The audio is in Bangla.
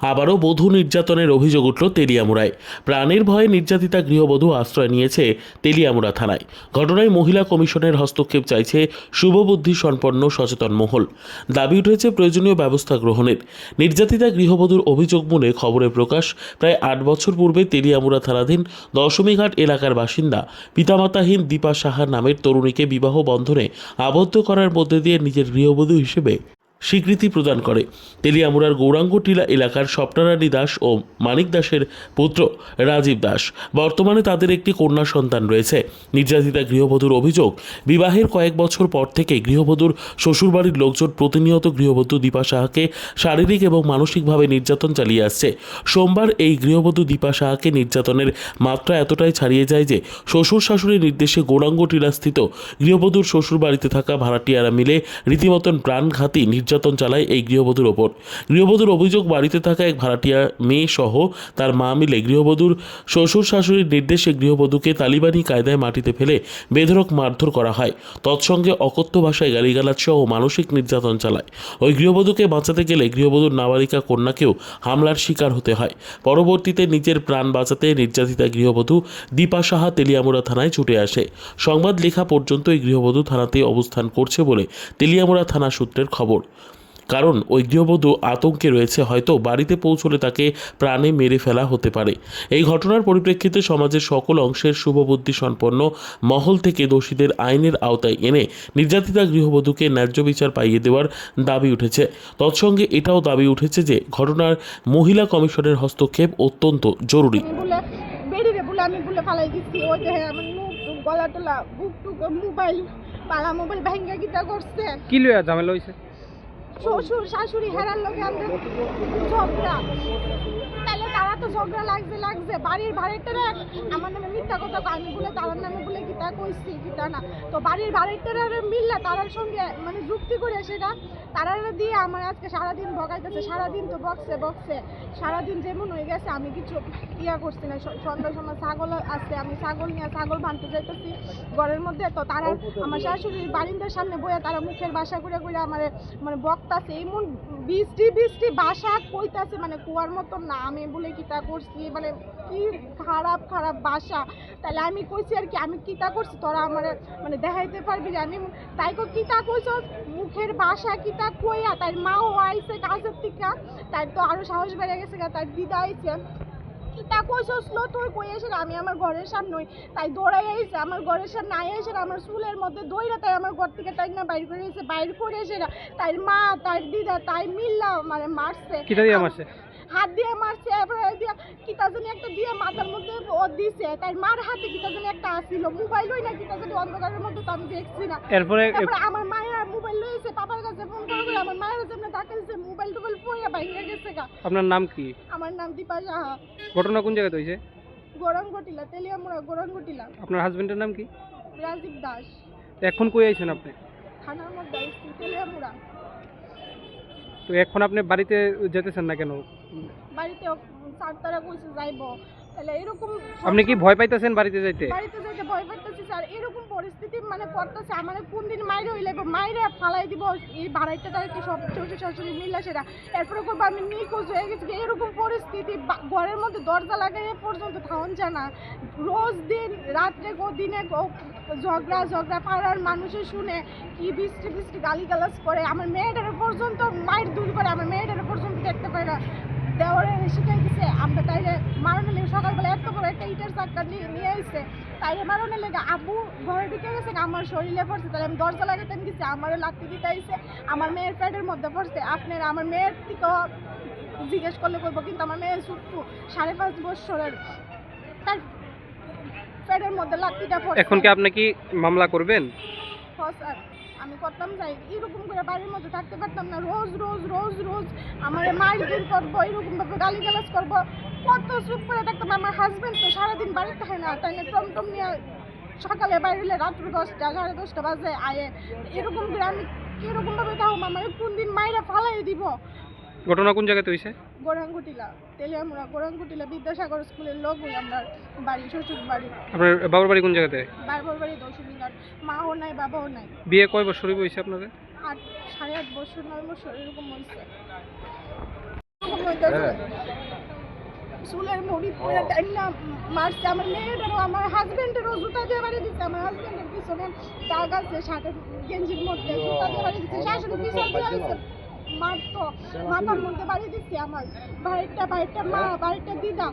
আবারও বধূ নির্যাতনের অভিযোগ উঠল তেলিয়ামুড়ায়। প্রাণের ভয়ে নির্যাতিতা গৃহবধূ আশ্রয় নিয়েছে তেলিয়ামুড়া থানায়। ঘটনায় মহিলা কমিশনের হস্তক্ষেপ চাইছে শুভবুদ্ধি সম্পন্ন সচেতন মহল। দাবি উঠেছে প্রয়োজনীয় ব্যবস্থা গ্রহণের। নির্যাতিতা গৃহবধূর অভিযোগ মূলে খবরে প্রকাশ। প্রায় আট বছর পূর্বে তেলিয়ামুড়া থানাধীন দশমীঘাট এলাকার বাসিন্দা পিতামাতাহীন দীপা সাহার নামের তরুণীকে বিবাহ বন্ধনে আবদ্ধ করার মধ্যে দিয়ে নিজের গৃহবধূ হিসেবে স্বীকৃতি প্রদান করে। তেলিয়ামুড়ার গৌরাঙ্গ টিলা এলাকার স্বপ্নারানী দাস ও মানিক দাসের পুত্র রাজীব দাস। বর্তমানে তাদের একটি কন্যা সন্তান রয়েছে। নির্যাতিতা গৃহবধূর অভিযোগ, বিবাহের কয়েক বছর পর থেকে গৃহবধূর শ্বশুরবাড়ির লোকজন প্রতিনিয়ত গৃহবধূ দীপা সাহাকে শারীরিক এবং মানসিকভাবে নির্যাতন চালিয়ে আসছে। সোমবার এই গৃহবধূ দীপা সাহাকে নির্যাতনের মাত্রা এতটাই ছাড়িয়ে যায় যে শ্বশুর শাশুড়ির নির্দেশে গৌরাঙ্গটিলাস্থিত গৃহবধূর শ্বশুরবাড়িতে থাকা ভাড়াটিয়ারা মিলে রীতিমতন প্রাণঘাতী নির্যাতন চালায় এই গৃহবধূর ওপর। গৃহবধূর অভিযোগ, বাড়িতে থাকা এক ভাড়াটিয়া মেয়ে সহ তার মা মিলে গৃহবধূর শ্বশুর শাশুড়ির নির্দেশে গৃহবধূকে তালিবানি কায়দায় মাটিতে ফেলে বেধরক মারধর করা হয়। তৎসঙ্গে অকথ্য ভাষায় গালিগালাজ সহ মানসিক নির্যাতন চালায়। ওই গৃহবধূকে বাঁচাতে গেলে গৃহবধূর নাবালিকা কন্যাকেও হামলার শিকার হতে হয়। পরবর্তীতে নিজের প্রাণ বাঁচাতে নির্যাতিতা গৃহবধূ দীপা সাহা তেলিয়ামুড়া থানায় ছুটে আসে। সংবাদ লেখা পর্যন্ত এই গৃহবধূ থানাতে অবস্থান করছে বলে তেলিয়ামুড়া থানা সূত্রের খবর। কারণ ওই গৃহবধূ আতঙ্কে রয়েছে হয়তো বাড়িতে পৌঁছলে তাকে প্রাণে মেরে ফেলা হতে পারে। এই ঘটনার পরিপ্রেক্ষিতে সমাজের সকল অংশের শুভবুদ্ধি সম্পন্ন মহল থেকে দোষীদের আইনের আওতায় এনে নির্যাতিতা গৃহবধূকে ন্যায্য বিচার পাইয়ে দেওয়ার দাবি উঠেছে। তৎসঙ্গে এটাও দাবি উঠেছে যে ঘটনার মহিলা কমিশনের হস্তক্ষেপ অত্যন্ত জরুরি। আমি বলে বেরিয়ে বলে আমি বলে ফালাই দিচ্ছি ওই যে আমার মুখ গলা টলা বুক টুক মোবাইল পালা মোবাইল ভাঙ্গা গীতা করছে। কি লইয়া ঝামেলা হইছে? শ্বশুর শাশুড়ি হেরার লোকে আমাদের ঝগড়া ঝগড়া লাগছে লাগছে। বাড়ির ভাড়াটারা আমার নামে মিথ্যা কথা আমি বলে তার নামে বলে গীতা কইছি, গীতা না। তো বাড়ির ভাড়াটারা মিললে তারার সঙ্গে মানে যুক্তি করে সেটা, তারা দিয়ে আমার আজকে সারাদিন ভগাইতেছে, সারাদিন তো বকছে বকছে। সারাদিন যেমন হয়ে গেছে, আমি কিছু ইয়া করছি না সন্ধ্যার সময় ছাগল আছে, আমি ছাগল নিয়ে ছাগল বানতে যাইতেছি ঘরের মধ্যে। তো তারা আমার শাশুড়ির বারিন্দার সামনে বইয়া তারা মুখের বাসা করে করে আমার মানে বক্তাছে, এমন বৃষ্টি বৃষ্টি বাসা কইতাছে মানে কুয়ার মতন না, আমি বলে কিতা করছি মানে কি খারাপ খারাপ বাসা। তাহলে আমি কইছি আর কি, আমি কিতা করছি? তোরা আমার মানে দেখাইতে পারবি যে আমি তাই কো কিতা কইছ? মুখের বাসা কিতা কইয়া, তার মাও আইছে কাজের থেকে, তার তো আরও সাহস বেড়ে গেছে তার দিদা আইছে। কিতা কইছস লো তুই কই এসে আমি আমার ঘরের সামনে তাই দৌড়াই আইছে, আমার ঘরের সামনে আই এসে আমার চুলের মধ্যে দইরা তাই আমার ঘর থেকে তাই না বাইর করে এসে, বাইর করে এসে তাই মা, তার দিদা, তাই মিল্লা মানে মারছে। কিটা দিয়ে মারছে? হাত দিয়ে মারছে এরপরে দিয়ে কিতা জানি একটা দিয়ে মাথার মধ্যে ও দিছে তাই মার হাতে কিতা জানি একটা আসছিল মোবাইল ওই না কিতা জানি অন্ধকারের মধ্যে তো আমি দেখছি না। এরপরে আমার মায়ের মোবাইল লইছে পাপার কাছে ফোন করে আমার মায়ের জন্য টাকা দিছে মোবাইল টোবাইল পড়ে বাইরে গেছে গা। আপনার নাম কি? আমার নাম দীপা সাহা। ঘটনা কোন জায়গাতে হয়েছে গরঙ্গটিলা তেলিয়ামুড়া গরঙ্গটিলা আপনার হাজবেন্ডের নাম কি? রাজীব দাস। এখন কই আইছেন আপনি? থানার মধ্যে তেলিয়ামুড়া। তো এখন আপনি বাড়িতে যেতেছেন না কেন? বাড়িতে চার তারা কইছে যাইবো। তাহলে এরকম আপনি কি ভয় পাইতেছেন বাড়িতে যাইতে? বাড়িতে যাইতে ভয় পাইতেছি স্যার। এরকম পরিস্থিতি মানে আমার কোন দিন মাইরে হইলে মাইরে ফালাই দিব এই বাড়াইতে তারা কি সব শ্বশুর শাশুড়ি মিলে সেটা এরপরে করব আমি নিখোঁজ হয়ে গেছি। এরকম পরিস্থিতি ঘরের মধ্যে দরজা লাগাই পর্যন্ত থাউন জানা রোজ দিন রাত্রে গো দিনে গো ঝগড়া ঝগড়া পাড়ার মানুষে শুনে কি বৃষ্টি বৃষ্টি গালিগালাজ করে। আমার মেয়েটার পর্যন্ত মায়ের দূর করে আমার মেয়েটার পর্যন্ত দেখতে পাই না। দেওয়ারে শিখাই দিছে আমরা তাইলে মারণে লেগে সকালবেলা এত বড় একটা ইটের চাক্কা নিয়ে নিয়ে আইছে। তাইলে মারণে লেগে আবু ঘরে ঢুকে গেছে আমার শরীরে পড়ছে। তাহলে আমি দরজা লাগাতে গেছি আমার লাত্তি দিতে আইছে আমার মেয়ের পেটের মধ্যে পড়ছে। আপনার আমার মেয়ের থেকে জিজ্ঞেস করলে করব কিন্তু আমার মেয়ের সুট্টু সাড়ে পাঁচ বছরের। তার পেটের মধ্যে লাত্তিটা পড়ছে। এখন কি আপনি কি মামলা করবেন? হ্যাঁ স্যার। আমি করতাম যাই, এরকম করে বাড়ির মধ্যে থাকতে পারতাম না। রোজ রোজ রোজ রোজ আমার মারপিট করব, এরকমভাবে গালি গালাজ করব। কত চুপ করে থাকতাম, আমার হাজব্যান্ড তো সারাদিন বাড়িতে থাকে না, তাই না টমটম নিয়ে সকালে বাইরে রাত্র দশটা, সাড়ে দশটা বাজে, আয়ে, এরকম করে আমি এরকমভাবে ভাবে তাও আমার কোন দিন মায়েরা ফালাই দিব। ঘটনা কোন জায়গাতে হইছে? গোরাংগুটিলা তেলিয়ামুড়া গোরাংগুটিলা বিদ্যাসাগর স্কুলের লোকগুলো আমরা বাড়ি শ্বশুর বাড়ি। আপনার বাবার বাড়ি কোন জায়গাতে? বাবার বাড়ি দশমীঘাট মাও নাই বাবাও নাই। বিয়ে কয় বছর হইছে আপনাদের? আট সাড়ে আট বছর নয় বছর এরকম হইছে। হ্যাঁ। স্কুলের মুড়ি পুরো টাইনা মারছে আমার মেয়েটারও আমার হাজবেন্ডেরও জুতা দিয়ে বাড়ি দিচ্ছে আমার হাজবেন্ডের পিছনে দাগ আছে শার্টের গেঞ্জির মধ্যে জুতা দিয়ে বাড়ি দিচ্ছে শাশুড়ি পিছনে দিয়ে মারতো। মাথার মধ্যে বাড়ি দিচ্ছে আমার। বাড়িটা বাড়িটা মা বাড়িটা দিদা।